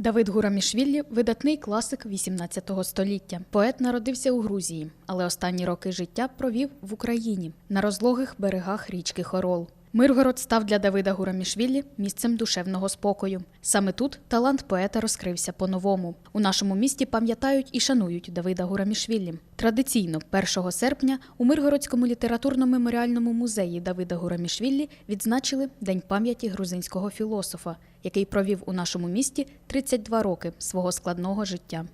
Давид Гурамішвілі – видатний класик 18 століття. Поет народився у Грузії, але останні роки життя провів в Україні на розлогих берегах річки Хорол. Миргород став для Давида Гурамішвілі місцем душевного спокою. Саме тут талант поета розкрився по-новому. У нашому місті пам'ятають і шанують Давида Гурамішвілі. Традиційно, 1 серпня, у Миргородському літературно-меморіальному музеї Давида Гурамішвілі відзначили День пам'яті грузинського філософа, який провів у нашому місті 32 роки свого складного життя.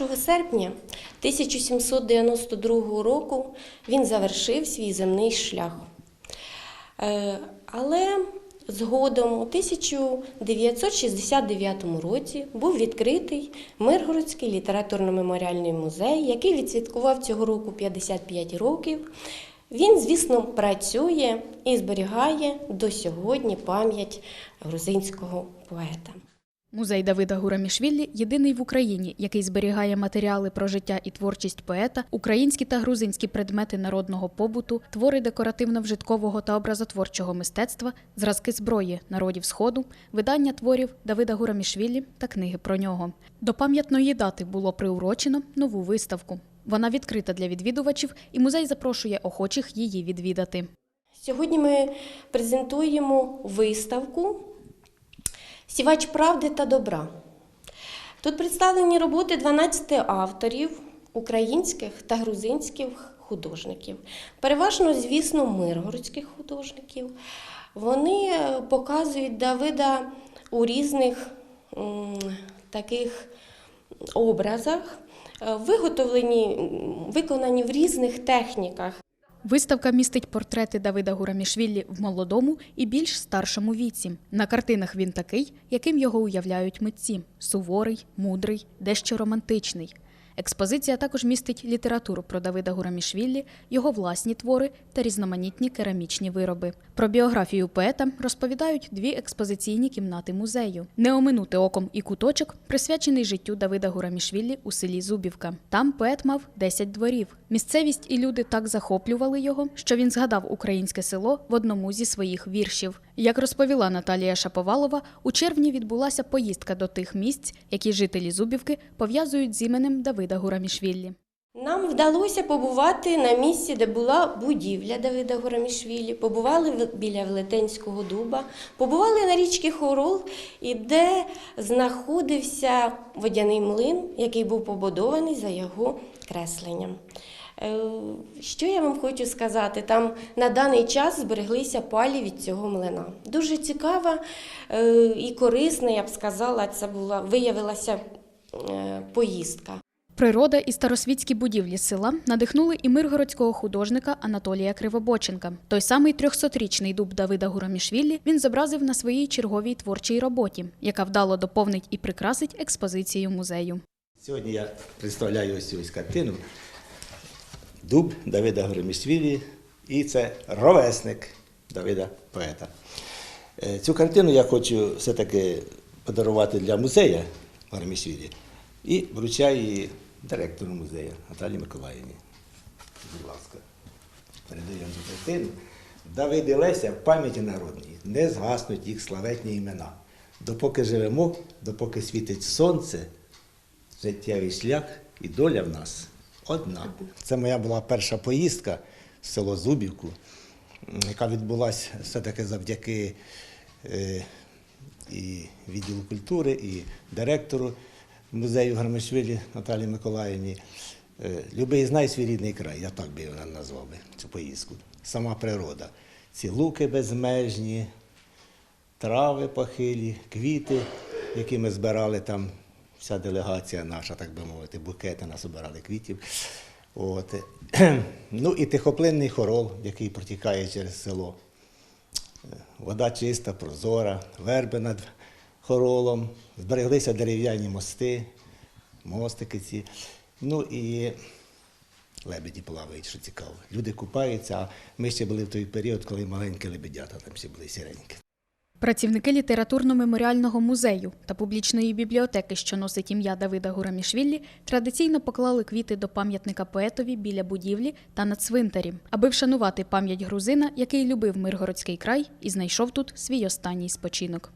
1 серпня 1792 року він завершив свій земний шлях. Е, Але згодом у 1969 році був відкритий Миргородський літературно-меморіальний музей, який відсвяткував цього року 55 років. Він, звісно, працює і зберігає до сьогодні пам'ять грузинського поета. Музей Давида Гурамішвілі єдиний в Україні, який зберігає матеріали про життя і творчість поета, українські та грузинські предмети народного побуту, твори декоративно-вжиткового та образотворчого мистецтва, зразки зброї народів Сходу, видання творів Давида Гурамішвілі та книги про нього. До пам'ятної дати було приурочено нову виставку. Вона відкрита для відвідувачів, і музей запрошує охочих її відвідати. Сьогодні ми презентуємо виставку Сівач правди та добра. Тут представлені роботи 12 авторів українських та грузинських художників. Переважно, звісно, миргородських художників. Вони е, показують Давида у різних таких образах, е, виготовлені, виконані в різних техніках. Виставка містить портрети Давида Гурамішвілі в молодому і більш старшому віці. На картинах він такий, яким його уявляють митці: суворий, мудрий, дещо романтичний. Експозиція також містить літературу про Давида Гурамішвілі, його власні твори та різноманітні керамічні вироби. Про біографію поета розповідають дві експозиційні кімнати музею. Не оминути оком і куточок, присвячений життю Давида Гурамішвілі у селі Зубівка. Там поет мав 10 дворів. Місцевість і люди так захоплювали його, що він згадав українське село в одному зі своїх віршів. Як розповіла Наталія Шаповалова, у червні відбулася поїздка до тих місць, які жителі Зубівки пов'язують з іменем Давида Гурамішвілі. Нам вдалося побувати на місці, де була будівля Давида Горамішвілі, побували біля Велетенського дуба, побували на річці Хорол, і де знаходився водяний млин, який був побудований за його кресленням. Е, Що я вам хочу сказати? Там на даний час збереглися палі від цього млина. Дуже цікава е, і корисна, я б сказала, це була виявилася е, поїздка. Природа і старосвітські будівлі села надихнули і миргородського художника Анатолія Кривобоченка. Той самий 300-річний дуб Давида Гурамішвілі він зобразив на своїй черговій творчій роботі, яка вдало доповнить і прикрасить експозицію музею. Сьогодні я представляю ось цю картину Дуб Давида Горемісвілі, і це ровесник Давида поета. Е, Цю картину я хочу все-таки подарувати для музею Горемісвілі і вручаю її директору музею Наталії Миколаївні. Будь ласка, передаємо цю картину. Давид Леся в пам'яті народній не згаснуть їх славетні імена. Допоки живемо, допоки світить сонце, життєвий шлях і доля в нас одна. Це моя була перша поїздка в село Зубівку, яка відбулася все-таки завдяки е, і відділу культури, і директору музею Гармашвілі Наталії Миколаївні. Е, Любий знає свій рідний край, я так би його назвав би, цю поїздку. Сама природа. Ці луки безмежні, трави похилі, квіти, які ми збирали там, вся делегація наша, так би мовити, букети нас обирали квітів. От. Ну і тихоплинний хорол, який протікає через село. Е, Вода чиста, прозора, верби над хоролом, збереглися дерев'яні мости, мостики ці. Ну і лебеді плавають, що цікаво. Люди купаються, а ми ще були в той період, коли маленькі лебедята там ще були сіренькі. Працівники літературно-меморіального музею та публічної бібліотеки, що носить ім'я Давида Гурамішвілі, традиційно поклали квіти до пам'ятника поетові біля будівлі та на цвинтарі, аби вшанувати пам'ять грузина, який любив Миргородський край і знайшов тут свій останній спочинок.